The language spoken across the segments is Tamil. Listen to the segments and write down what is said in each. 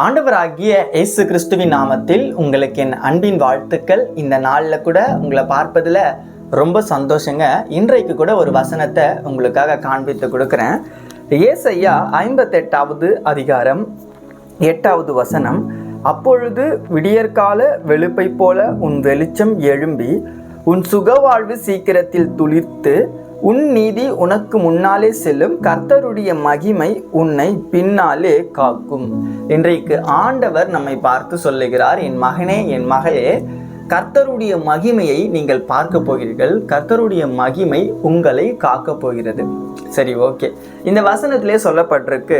ஆண்டவராகிய இயேசு கிறிஸ்துவின் நாமத்தில் உங்களுக்கு என் அன்பின் வாழ்த்துக்கள். இந்த நாளில் கூட உங்களை பார்ப்பதில் ரொம்ப சந்தோஷங்க. இன்றைக்கு கூட ஒரு வசனத்தை உங்களுக்காக காண்பித்து கொடுக்குறேன். ஏசையா ஐம்பத்தெட்டாவது அதிகாரம் எட்டாவது வசனம். அப்பொழுது விடியற்கால வெளுப்பை போல உன் வெளிச்சம் எழும்பி உன் சுகவாழ்வு சீக்கிரத்தில் துளிர்த்து உன் நீதி உனக்கு முன்னாலே செல்லும் கர்த்தருடைய மகிமை உன்னை பின்னாலே காக்கும். இன்றைக்கு ஆண்டவர் நம்மை பார்த்து சொல்லுகிறார் என் மகனே என் மகளே கர்த்தருடைய மகிமையை நீங்கள் பார்க்க போகிறீர்கள். கர்த்தருடைய மகிமை உங்களை காக்க போகிறது. சரி ஓகே. இந்த வசனத்திலே சொல்லப்பட்டிருக்கு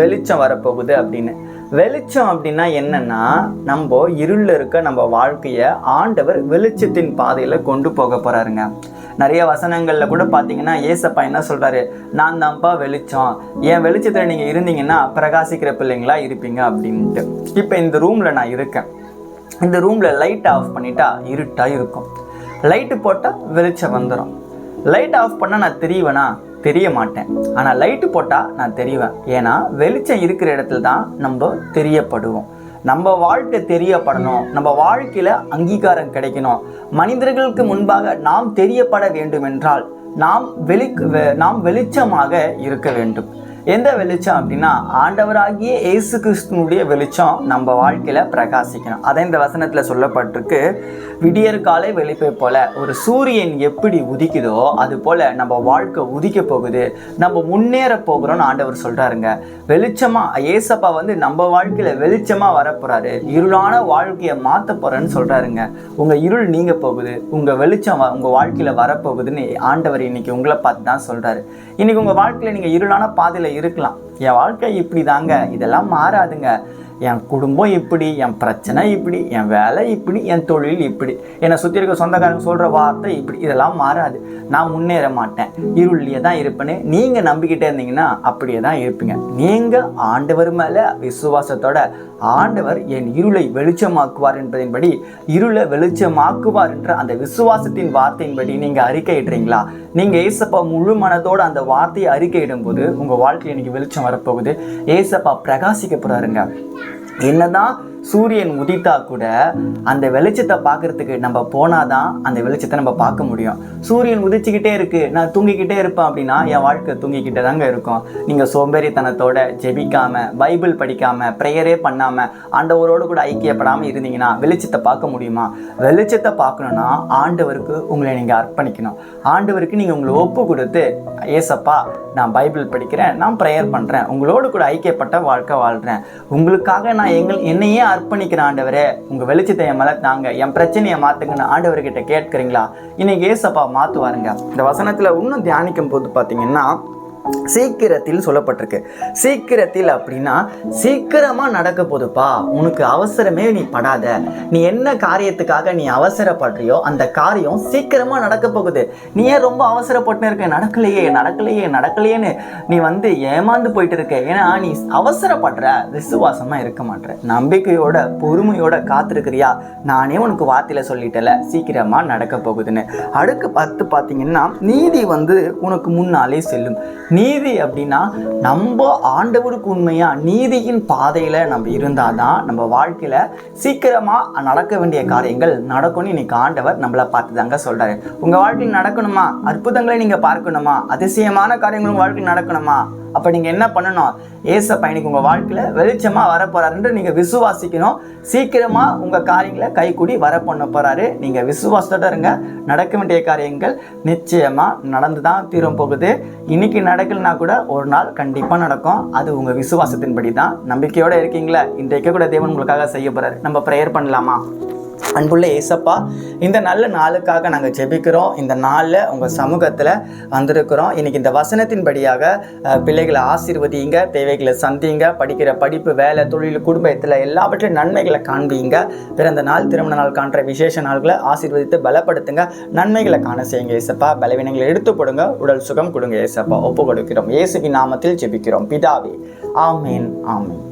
வெளிச்சம் வரப்போகுது அப்படின்னு. வெளிச்சம் அப்படின்னா என்னன்னா நம்ம இருளில் இருக்க நம்ம வாழ்க்கையை ஆண்டவர் வெளிச்சத்தின் பாதையில் கொண்டு போக போகிறாருங்க நிறைய வசனங்களில் கூட பார்த்தீங்கன்னா ஏசப்பா என்ன சொல்கிறாரு நான் தான்ப்பா வெளிச்சம். என் வெளிச்சத்தில் நீங்கள் இருந்தீங்கன்னா பிரகாசிக்கிற பிள்ளைங்களா இருப்பீங்க அப்படின்ட்டு. இப்போ இந்த ரூமில் நான் இருக்கேன். இந்த ரூமில் லைட் ஆஃப் பண்ணிட்டா இருட்டாக இருக்கும். லைட்டு போட்டால் வெளிச்சம் வந்துடும் லைட் ஆஃப் பண்ணால் நான் தெரியவேனா தெரிய மாட்டேன். ஆனால் லைட்டு போட்டால் நான் தெரிவேன். ஏன்னா வெளிச்சம் இருக்கிற இடத்துல தான் நம்ம தெரியப்படுவோம். நம்ம வாழ்க்கை தெரியப்படணும். நம்ம வாழ்க்கையில் அங்கீகாரம் கிடைக்கணும். மனிதர்களுக்கு முன்பாக நாம் தெரியப்பட வேண்டும் என்றால் நாம் வெளி நாம் வெளிச்சமாக இருக்க வேண்டும். எந்த வெளிச்சம் அப்படின்னா ஆண்டவராகிய இயேசு கிறிஸ்துனுடைய வெளிச்சம் நம்ம வாழ்க்கையில் பிரகாசிக்கணும். அதை இந்த வசனத்தில் சொல்லப்பட்டிருக்கு. விடியற் காலை வெளிப்பை போல ஒரு சூரியன் எப்படி உதிக்குதோ அது போல நம்ம வாழ்க்கை உதிக்க போகுது. நம்ம முன்னேற போகிறோம்னு ஆண்டவர் சொல்றாருங்க. வெளிச்சமா ஏசப்பா வந்து நம்ம வாழ்க்கையில வெளிச்சமா வரப்போறாரு. இருளான வாழ்க்கையை மாத்த போறேன்னு சொல்றாருங்க. உங்க இருள் நீங்க போகுது. உங்க வெளிச்சம் வ- உங்க வாழ்க்கையில வரப்போகுதுன்னு ஆண்டவர் இன்னைக்கு உங்களை பார்த்து தான் சொல்றாரு. இன்னைக்கு உங்க வாழ்க்கையில நீங்க இருளான பாதையில இருக்கலாம். என் வாழ்க்கை இப்படி தாங்க இதெல்லாம் மாறாதுங்க. என் குடும்பம் இப்படி என் பிரச்சனை இப்படி என் வேலை இப்படி என் தொழில் இப்படி. என்னை சுற்றி இருக்க சொந்தக்காரங்க சொல்கிற வார்த்தை இப்படி. இதெல்லாம் மாறாது. நான் முன்னேற மாட்டேன். இருளிலே தான் இருப்பேன்னு நீங்கள் நம்பிக்கிட்டே இருந்தீங்கன்னா அப்படியே தான் இருப்பீங்க. நீங்கள் ஆண்டவர் மேலே விசுவாசத்தோட ஆண்டவர் என் இருளை வெளிச்சமாக்குவார் என்பதின்படி இருளை வெளிச்சமாக்குவார் என்ற அந்த விசுவாசத்தின் வார்த்தையின்படி நீங்கள் அறிக்கையிடுறீங்களா நீங்கள் ஏசப்பா முழு மனதோட அந்த வார்த்தையை அறிக்கையிடும் போது உங்கள் வாழ்க்கையில் இன்னைக்கு வெளிச்சம் வரப்போகுது. ஏசப்பா பிரகாசிக்க போகிறாருங்க என்னதான் சூரியன் உதித்தா கூட அந்த வெளிச்சத்தை பார்க்கறதுக்கு நம்ம போனாதான் அந்த வெளிச்சத்தை நம்ம பார்க்க முடியும். சூரியன் உதிச்சுக்கிட்டே இருக்கு நான் தூங்கிக்கிட்டே இருப்பேன் அப்படின்னா என் வாழ்க்கை தூங்கிக்கிட்டே தாங்க இருக்கும். நீங்கள் சோம்பேறித்தனத்தோட ஜெபிக்காம பைபிள் படிக்காம ப்ரேயரே பண்ணாம ஆண்டவரோடு கூட ஐக்கியப்படாமல் இருந்தீங்கன்னா வெளிச்சத்தை பார்க்க முடியுமா? வெளிச்சத்தை பார்க்கணும்னா ஆண்டவருக்கு உங்களை நீங்கள் அர்ப்பணிக்கணும். ஆண்டவருக்கு நீங்கள் உங்களை ஒப்பு கொடுத்து ஏசப்பா நான் பைபிள் படிக்கிறேன் நான் ப்ரேயர் பண்ணுறேன் உங்களோடு கூட ஐக்கியப்பட்ட வாழ்க்கை வாழ்கிறேன் உங்களுக்காக நான் எங்கள் என்னையே அர்ப்பணிக்கிறேன் ஆண்டவரே உங்கள் வெளிச்சத்தை என் மேலே தாங்க. என் பிரச்சனையை மாற்றுங்கன்னு ஆண்டவர்கிட்ட கேட்குறீங்களா? இன்னைக்கு ஏசப்பா மாற்றுவாருங்க இந்த வசனத்தில் இன்னும் தியானிக்கும் போது பார்த்தீங்கன்னா சீக்கிரத்தில் சொல்லப்பட்டிருக்கு. சீக்கிரத்தில் அப்படின்னா சீக்கிரமாக நடக்க போதுப்பா உனக்கு அவசரமே நீ படாத. நீ என்ன காரியத்துக்காக நீ அவசரப்படுறியோ அந்த காரியம் சீக்கிரமாக நடக்க போகுது. நீ ஏன் ரொம்ப அவசரப்பட்டு இருக்க? நடக்கலையே நடக்கலையே நடக்கலையேன்னு நீ வந்து ஏமாந்து போயிட்டு இருக்க ஏன்னா நீ அவசரப்படுற. விசுவாசமாக இருக்க மாட்ற. நம்பிக்கையோட பொறுமையோட காத்திருக்கிறியா? நானே உனக்கு வார்த்தையில் சொல்லிட்டல சீக்கிரமாக நடக்க போகுதுன்னு. அடுக்கு பார்த்து பார்த்தீங்கன்னா நீதி வந்து உனக்கு முன்னாலே செல்லும். நீதி அப்படின்னா நம்ம ஆண்டவருக்கு உண்மையா நீதியின் பாதையில நம்ம இருந்தாதான் நம்ம வாழ்க்கையில சீக்கிரமா நடக்க வேண்டிய காரியங்கள் நடக்கும்னு இன்னைக்கு ஆண்டவர் நம்மளை பார்த்து தாங்க சொல்றாரு. உங்க வாழ்க்கையில் நடக்கணுமா? அற்புதங்களை நீங்க பார்க்கணுமா? அதிசயமான காரியங்கள் உங்கள் வாழ்க்கையில் நடக்கணுமா? அப்போ நீங்கள் என்ன பண்ணணும்? ஏசப்பா இன்னைக்கு உங்கள் வாழ்க்கையில் வெளிச்சமாக வரப்போறாருன்னு நீங்கள் விசுவாசிக்கணும். சீக்கிரமாக உங்கள் காரியங்களை கைக்கூடி வர பண்ண போகிறாரு நீங்கள் விசுவாசத்தோட இருங்க. நடக்க வேண்டிய காரியங்கள் நிச்சயமாக நடந்து தான் தீரும் போகுது. இன்னைக்கு நடக்கலைன்னா கூட ஒரு நாள் கண்டிப்பாக நடக்கும். அது உங்கள் விசுவாசத்தின்படி தான் நம்பிக்கையோடு இருக்கீங்களா இன்றைக்கு கூட தேவன் உங்களுக்காக செய்ய போகிறாரு நம்ம ப்ரேயர் பண்ணலாமா? அன்புள்ள ஏசப்பா இந்த நல்ல நாளுக்காக நாங்கள் ஜெபிக்கிறோம். இந்த நாளில் உங்கள் சமூகத்தில் வந்திருக்கிறோம். இன்றைக்கி இந்த வசனத்தின்படியாக படியாக பிள்ளைகளை ஆசீர்வதிங்க தேவைகளை சந்திங்க படிக்கிற படிப்பு வேலை தொழில் குடும்பத்தில் எல்லாவற்றையும் நன்மைகளை காண்பீங்க. பிறந்த நாள் திருமண நாள் காண்ற விசேஷ நாள்களை ஆசீர்வதித்து பலப்படுத்துங்க. நன்மைகளை காண செய்யுங்க ஏசப்பா. பலவீனங்களை எடுத்து போடுங்க. உடல் சுகம் கொடுங்க ஏசப்பா. ஒப்பு கொடுக்கிறோம். இயேசுவின் நாமத்தில் ஜெபிக்கிறோம். பிதாவே ஆமேன் ஆமேன்.